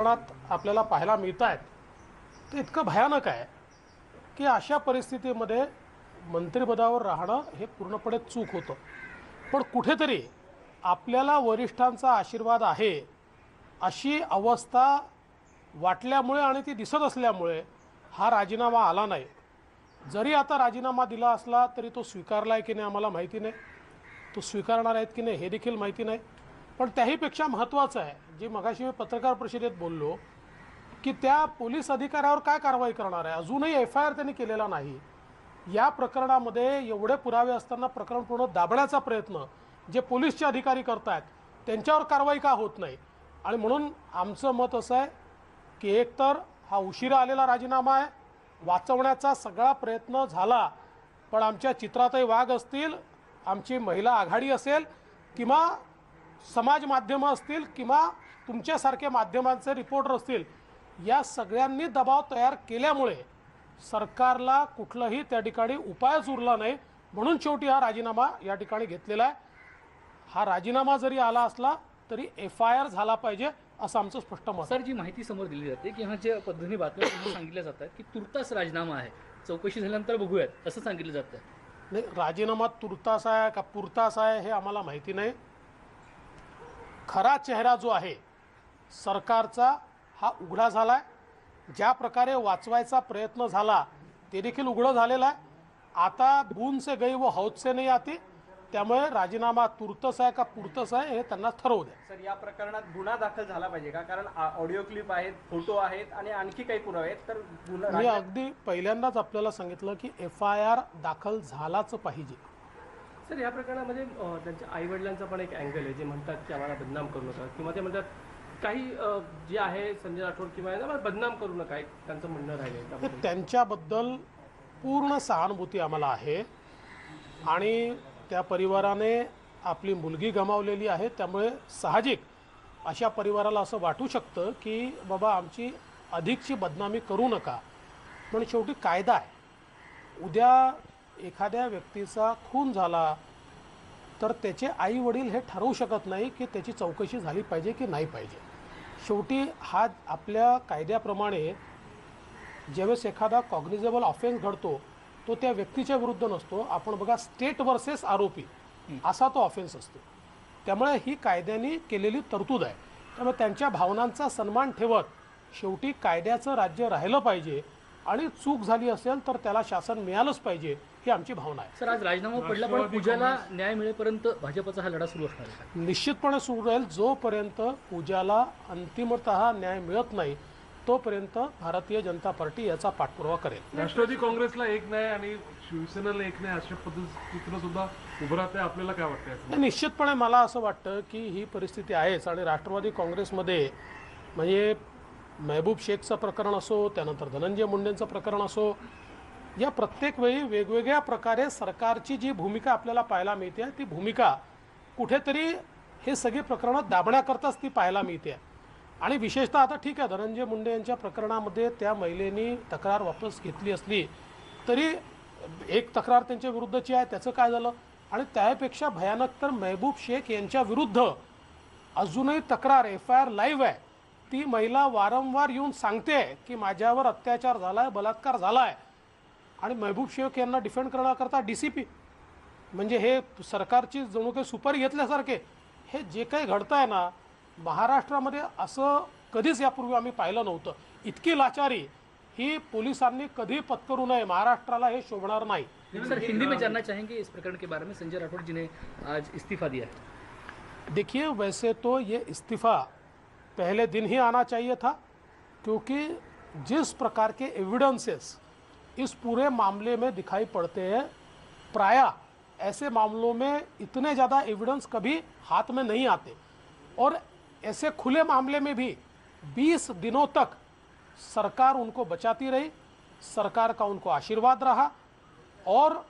प्रमाणात आपल्याला पाहायला मिळत आहेत ते इतकं भयानक आहे की अशा परिस्थितीमध्ये मंत्रिपदावर राहणं हे पूर्णपणे चूक होतं. पण कुठेतरी आपल्याला वरिष्ठांचा आशीर्वाद आहे अशी अवस्था वाटल्यामुळे आणि ती दिसत असल्यामुळे हा राजीनामा आला नाही. जरी आता राजीनामा दिला असला तरी तो स्वीकारला आहे की नाही आम्हाला माहिती नाही तो स्वीकारणार आहेत की नाही हे देखील माहिती नाही. पण त्याहीपेक्षा महत्त्वाचं आहे जे मगाशी मी पत्रकार परिषदेत बोललो की त्या पोलीस अधिकाऱ्यावर काय कारवाई करणार आहे? अजूनही एफ आय आर त्यांनी केलेला नाही. या प्रकरणामध्ये एवढे पुरावे असताना प्रकरण पूर्ण दाबण्याचा प्रयत्न जे पोलीसचे अधिकारी करतायत त्यांच्यावर कारवाई का होत नाही? आणि म्हणून आमचं मत असं आहे की एकतर हा उशिरा आलेला राजीनामा आहे वाचवण्याचा सगळा प्रयत्न झाला पण आमच्या चित्रातही वाघ असतील आमची महिला आघाडी असेल किंवा समाज माध्यमं असतील किंवा तुमच्यासारखे माध्यमांचे रिपोर्टर असतील या सगळ्यांनी दबाव तयार केल्यामुळे सरकारला कुठलाही त्या ठिकाणी उपायच उरला नाही. म्हणून शेवटी हा राजीनामा या ठिकाणी घेतलेला आहे. हा राजीनामा जरी आला असला तरी एफ आय आर झाला पाहिजे असं आमचं स्पष्ट मत. सर जी माहिती समोर दिली जाते की ह्या ज्या पद्धतीने बातम्या सांगितल्या जातात की तुर्तास राजीनामा आहे. चौकशी झाल्यानंतर बघूयात असं सांगितलं जातं. नाही राजीनामा तुर्तास आहे का पुरतास आहे हे आम्हाला माहिती नाही. खरा चेहरा जो आहे सरकारचा हा उघडा झाला आहे ज्या प्रकारे वाचवायचा प्रयत्न झाला ते देखील उघडं झालेलं आहे. आता बून से गई व हौद से नाही आती त्यामुळे राजीनामा तुर्तस आहे का पुरतस आहे हे त्यांना ठरवू द्या. सर या प्रकरणात गुन्हा दाखल झाला पाहिजे का? कारण ऑडिओ क्लिप आहेत फोटो आहेत आणि आणखी काही पुरावे आहेत तर गुन्हा मी अगदी पहिल्यांदाच आपल्याला सांगितलं की एफ आय आर दाखल झालाच पाहिजे. सर या प्रकरणामध्ये त्यांच्या आई वडिलांचा पण एक अँगल आहे जे म्हणतात की आम्हाला बदनाम करू नका किंवा ते म्हणतात काही जे आहे संजय राठोड किंवा यांना बदनाम करू नका एक त्यांचं म्हणणं राहिलं तर त्यांच्याबद्दल पूर्ण सहानुभूती आम्हाला आहे. आणि त्या परिवाराने आपली मुलगी गमावलेली आहे त्यामुळे साहजिक अशा परिवाराला असं वाटू शकतं की बाबा आमची अधिकची बदनामी करू नका. पण शेवटी कायदा आहे. उद्या एखाद्या व्यक्तीचा खून झाला तर त्याचे आई वडील हे ठरवू शकत नाही की त्याची चौकशी झाली पाहिजे की नाही पाहिजे. शेवटी हा आपल्या कायद्याप्रमाणे ज्यावेळेस एखादा कॉग्निजेबल ऑफेन्स घडतो तो त्या व्यक्तीच्या विरुद्ध नसतो. आपण बघा स्टेट वर्सेस आरोपी असा तो ऑफेन्स असतो. त्यामुळे ही कायद्याने केलेली तरतूद आहे. त्यामुळे त्यांच्या भावनांचा सन्मान ठेवत शेवटी कायद्याचं राज्य राहिलं पाहिजे आणि चूक झाली असेल तर त्याला शासन मिळालंच पाहिजे. ही आमची भावना आहे. सर आज राजीनामा पडला पण पूजाला न्याय मिळेपर्यंत भाजपचा हा लढा सुरू असणार आहे? निश्चितपणे सुरू राहील. जोपर्यंत पूजाला अंतिमत न्याय मिळत नाही तोपर्यंत भारतीय जनता पार्टी याचा पाठपुरावा करेल. राष्ट्रवादी काँग्रेसला एक नाही आणि शिवसेनेला एक नाही अशा पद्धतीनं सुद्धा उभं राहते आपल्याला काय वाटतं निश्चितपणे मला असं वाटतं की ही परिस्थिती आहेच आणि राष्ट्रवादी काँग्रेसमध्ये म्हणजे महबूब शेखचं प्रकरण असो त्यानंतर धनंजय मुंडेंचं प्रकरण असो या प्रत्येक वेळी वेगवेगळ्या प्रकारे सरकारची जी भूमिका आपल्याला पाहायला मिळते ती भूमिका कुठेतरी हे सगळे प्रकरणं दाबण्याकरताच ती पाहायला मिळते. आणि विशेषतः आता ठीक आहे धनंजय मुंडे यांच्या प्रकरणामध्ये त्या महिलेनी तक्रार वापस घेतली असली तरी एक तक्रार त्यांच्या विरुद्धची आहे त्याचं काय झालं? आणि त्यापेक्षा भयानक तर मेहबूब शेख यांच्या विरुद्ध अजूनही तक्रार एफ आय आर लाईव्ह आहे. ती महिला वारंवार येऊन सांगते की माझ्यावर अत्याचार झाला आहे बलात्कार झाला आहे आणि महबूब शेख यांना डिफेंड करण्याकरता डी सी पी म्हणजे हे सरकारची जणू काही सुपारी घेतल्यासारखे हे जे काही घडतं आहे ना महाराष्ट्रामध्ये असं कधीच यापूर्वी आम्ही पाहिलं नव्हतं. इतकी लाचारी ही पोलिसांनी कधी पत्करू नये महाराष्ट्राला हे शोभणार नाही. सर हिंदी में जानना चाहेंगे इस प्रकरण के बारे में. संजय राठौड़ जी ने आज इस्तीफा दिया है. देखिए वैसे तो ये इस्तीफ़ा पहले दिन ही आना चाहिए था क्योंकि जिस प्रकार के एविडेंसेस इस पूरे मामले में दिखाई पड़ते हैं। प्राय ऐसे मामलों में इतने ज़्यादा एविडेंस कभी हाथ में नहीं आते। और ऐसे खुले मामले में भी 20 दिनों तक सरकार उनको बचाती रही, सरकार का उनको आशीर्वाद रहा। और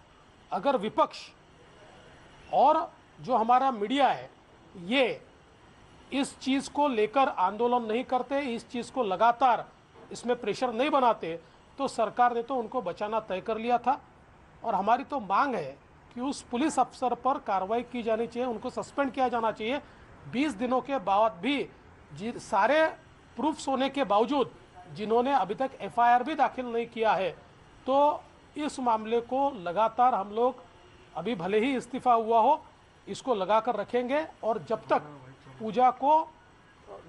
अगर विपक्ष और जो हमारा मीडिया है, ये इस चीज़ को लेकर आंदोलन नहीं करते, इस चीज़ को लगातार इसमें प्रेशर नहीं बनाते तो सरकार ने तो उनको बचाना तय कर लिया था और हमारी तो मांग है कि उस पुलिस अफसर पर कार्रवाई की जानी चाहिए, उनको सस्पेंड किया जाना चाहिए। 20 दिनों के बाद भी सारे प्रूफ्स होने के बावजूद जिन्होंने अभी तक एफआईआर भी दाखिल नहीं किया है तो इस मामले को लगातार हम लोग अभी भले ही इस्तीफा हुआ हो, इसको लगाकर रखेंगे और जब तक पूजा को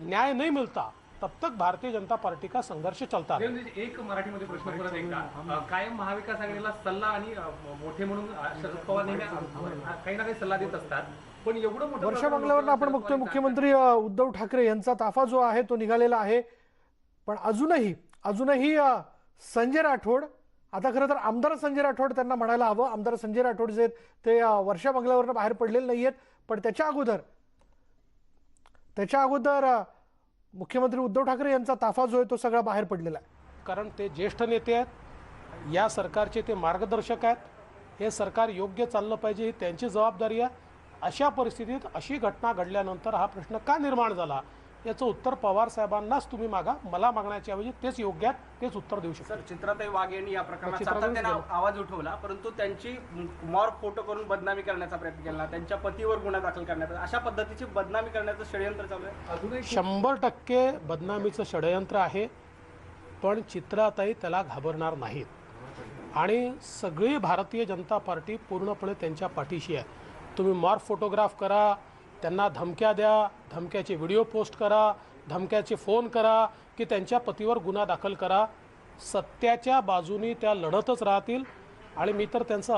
न्याय नहीं मिलता तब तक भारतीय जनता पार्टी का संघर्ष चलता एक मराठीमध्ये प्रश्न परत एकदा. कायम महाविकास आघाडीला सल्ला आणि मोठे म्हणून शरद पवार काही ना काही सल्ला देत असतात. पण एवढं मोठं वर्षा प्रकरण बंगल्यावरनं आपण बघतोय मुख्यमंत्री उद्धव ठाकरे यांचा ताफा जो आहे तो निघालेला आहे. पण अजूनही अजूनही संजय राठोड आता खरं तर आमदार संजय राठोड त्यांना म्हणायला हवं. आमदार संजय राठोड जे आहेत ते वर्षा बंगल्यावरनं बाहेर पडलेले नाही आहेत पण त्याच्या अगोदर त्याच्या अगोदर मुख्यमंत्री उद्धव ठाकरे यांचा ताफा जो आहे तो सगळा बाहेर पडलेला आहे. कारण ते ज्येष्ठ नेते आहेत या सरकारचे ते मार्गदर्शक आहेत हे सरकार योग्य चाललं पाहिजे ही त्यांची जबाबदारी आहे. अशा परिस्थितीत अशी घटना घडल्यानंतर हा प्रश्न का निर्माण झाला? याचं उत्तर पवार साहेबांनाच तुम्ही मागा. मला मागण्याच्या ऐवजी तेच योग्य आहेत तेच उत्तर देऊ शकतात सर चित्राताई वाघ यांनी या प्रकरणात. आवाज उठवला परंतु त्यांची मॉर्फ फोटो करून बदनामी करण्याचा प्रयत्न केला. त्यांच्या पतीवर गुन्हा दाखल करण्यात आला. अशा पद्धतीची बदनामी करण्याचं षडयंत्र चालू आहे. अजूनही शंभर टक्के बदनामीचं षडयंत्र आहे पण चित्राताई त्याला घाबरणार नाहीत. आणि सगळी भारतीय जनता पार्टी पूर्णपणे त्यांच्या पाठीशी आहे. तुम्ही मॉर्फ फोटोग्राफ करा त्यांना धमक्या द्या धमक्याचे व्हिडिओ पोस्ट करा धमक्याचे फोन करा की त्यांच्या पतीवर गुन्हा दाखल करा. सत्याच्या बाजूनी त्या लढतच राहतील आणि मी तर त्यांचं